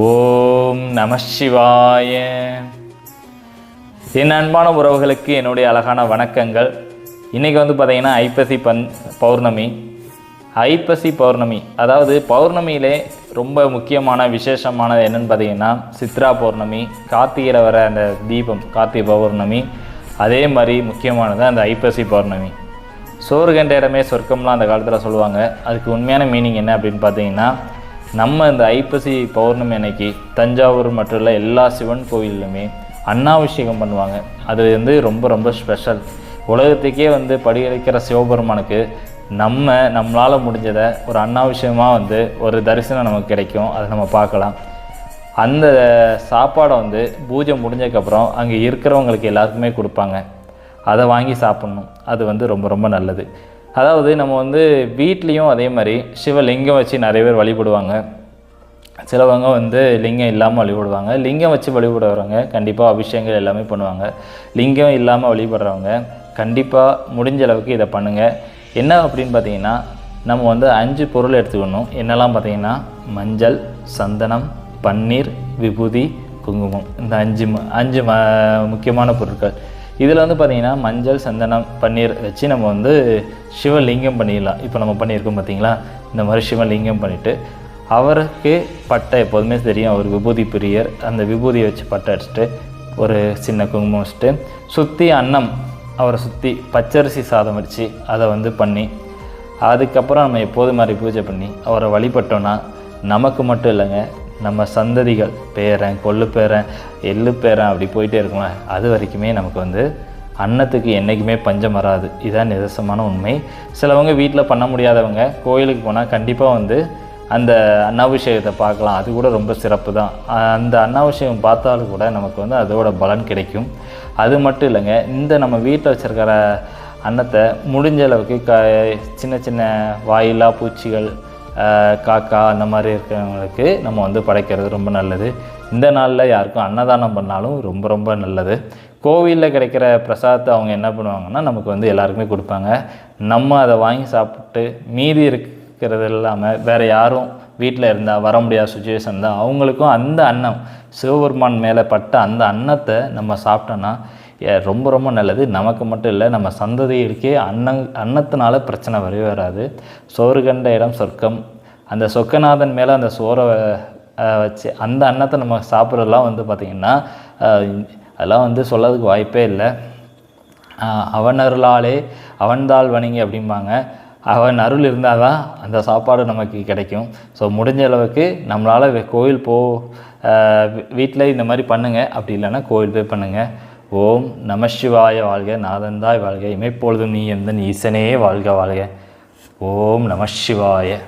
ஓம் நம சிவாய. என் அன்பான உறவுகளுக்கு என்னுடைய அழகான வணக்கங்கள். இன்றைக்கி வந்து பார்த்திங்கன்னா ஐப்பசி பன் பௌர்ணமி. ஐப்பசி பௌர்ணமி அதாவது பௌர்ணமியிலே ரொம்ப முக்கியமான விசேஷமானது என்னன்னு பார்த்தீங்கன்னா சித்ரா பௌர்ணமி கார்த்திகையில் வர அந்த தீபம் கார்த்திகை பௌர்ணமி அதே மாதிரி முக்கியமானது அந்த ஐப்பசி பௌர்ணமி. சோறு கண்ட இடமே சொர்க்கம்லாம் அந்த காலத்தில் சொல்லுவாங்க. அதுக்கு உண்மையான மீனிங் என்ன அப்படின்னு பார்த்தீங்கன்னா நம்ம இந்த ஐப்பசி பௌர்ணமி அன்னைக்கு தஞ்சாவூர் மற்றும் இல்லை எல்லா சிவன் கோயிலுமே அன்னாபிஷேகம் பண்ணுவாங்க. அது வந்து ரொம்ப ரொம்ப ஸ்பெஷல் உலகத்துக்கே வந்து படியளிக்கிற சிவபெருமானுக்கு நம்ம நம்மளால் முடிஞ்சதை ஒரு அன்னாவசியமாக வந்து ஒரு தரிசனம் நமக்கு கிடைக்கும். அதை நம்ம பார்க்கலாம். அந்த சாப்பாடை வந்து பூஜை முடிஞ்சதுக்கப்புறம் அங்கே இருக்கிறவங்களுக்கு எல்லாருக்குமே கொடுப்பாங்க. அதை வாங்கி சாப்பிட்ணும். அது வந்து ரொம்ப ரொம்ப நல்லது. அதாவது நம்ம வந்து வீட்லேயும் அதே மாதிரி சிவலிங்கம் வச்சு நிறைய பேர் வழிபடுவாங்க. சிலவங்க வந்து லிங்கம் இல்லாமல் வழிபடுவாங்க. லிங்கம் வச்சு வழிபடுறவங்க கண்டிப்பாக அபிஷேகங்கள் எல்லாமே பண்ணுவாங்க. லிங்கம் இல்லாமல் வழிபடுறவங்க கண்டிப்பாக முடிஞ்ச அளவுக்கு இதை பண்ணுங்கள் என்ன அப்படின்னு பார்த்தீங்கன்னா நம்ம வந்து அஞ்சு பொருள் எடுத்துக்கணும். என்னெல்லாம் பார்த்தீங்கன்னா மஞ்சள் சந்தனம் பன்னீர் விபூதி குங்குமம். இந்த அஞ்சு ம- அஞ்சு ம முக்கியமான பொருட்கள். இதில் வந்து பார்த்திங்கன்னா மஞ்சள் சந்தனம் பன்னீர் வச்சு நம்ம வந்து சிவலிங்கம் பண்ணிடலாம். இப்போ நம்ம பண்ணியிருக்கோம் பார்த்தீங்களா? இந்த மாதிரி சிவலிங்கம் பண்ணிவிட்டு அவருக்கு பட்டை எப்போதுமே தெரியும். அவர் விபூதி பிரியர். அந்த விபூதியை வச்சு பட்டை அடிச்சுட்டு ஒரு சின்ன குங்குமம் வச்சுட்டு சுற்றி அன்னம் அவரை சுற்றி பச்சரிசி சாதம் வச்சு அதை வந்து பண்ணி அதுக்கப்புறம் நம்ம எப்போது மாதிரி பூஜை பண்ணி அவரை வழிபட்டோன்னா நமக்கு மட்டும் இல்லைங்க நம்ம சந்ததிகள் பேரன் கொள்ளு பேரன் எள்ளு பேரன் அப்படி போயிட்டே இருக்கும்ல அது வரைக்குமே நமக்கு வந்து அன்னத்துக்கு என்றைக்குமே பஞ்சம் வராது. இதுதான் நிதர்சமான உண்மை. சிலவங்க வீட்டில் பண்ண முடியாதவங்க கோயிலுக்கு போனால் கண்டிப்பாக வந்து அந்த அன்னாபிஷேகத்தை பார்க்கலாம். அது கூட ரொம்ப சிறப்பு தான் அந்த அன்னாபிஷேகம் பார்த்தாலும் கூட நமக்கு வந்து அதோட பலன் கிடைக்கும். அது மட்டும் இல்லைங்க இந்த நம்ம வீட்டில் வச்சுருக்கிற அன்னத்தை முடிஞ்ச அளவுக்கு க சின்ன சின்ன வாயிலா பூச்சிகள் காக்கா அந்த மாதிரி இருக்கிறவங்களுக்கு நம்ம வந்து படைக்கிறது ரொம்ப நல்லது. இந்த நாளில் யாருக்கும் அன்னதானம் பண்ணாலும் ரொம்ப ரொம்ப நல்லது. கோவிலில் கிடைக்கிற பிரசாதத்தை அவங்க என்ன பண்ணுவாங்கன்னா நமக்கு வந்து எல்லாருக்குமே கொடுப்பாங்க. நம்ம அதை வாங்கி சாப்பிட்டு மீதி இருக்கிறது இல்லாமல் வேறு யாரும் வீட்டில் இருந்தால் வர முடியாத சுச்சுவேஷன் தான் அவங்களுக்கும் அந்த அன்னம் சிவபெருமான் மேலே பட்ட அந்த அன்னத்தை நம்ம சாப்பிட்டோன்னா ரொம்ப ரொம்ப நல்லது. நமக்கு மட்டும் இல்லை நம்ம சந்ததிகளுக்கே அன்னம் அன்னத்தினால பிரச்சனை வரவே வராது. சோறு கண்ட இடம் சொர்க்கம். அந்த சொக்கநாதன் மேலே அந்த சோறை வச்சு அந்த அன்னத்தை நம்ம சாப்பிட்றதுலாம் வந்து பார்த்திங்கன்னா அதெல்லாம் வந்து சொல்லதுக்கு வாய்ப்பே இல்லை. அவன் அருளாலே அவன்தாள் வணங்கி அப்படிம்பாங்க. அவன் அருள் இருந்தால் தான் அந்த சாப்பாடு நமக்கு கிடைக்கும். ஸோ முடிஞ்ச அளவுக்கு நம்மளால் கோயில் போ வீட்டில் இந்த மாதிரி பண்ணுங்கள் அப்படி இல்லைன்னா கோயில் போய் பண்ணுங்கள் ஓம் நமசிவாய வாழ்க நாதந்தாய் வாழ்க இமைப்பொழுதும் நீ எந்த ஈசனே வாழ்க வாழ்க. ஓம் நமசிவாய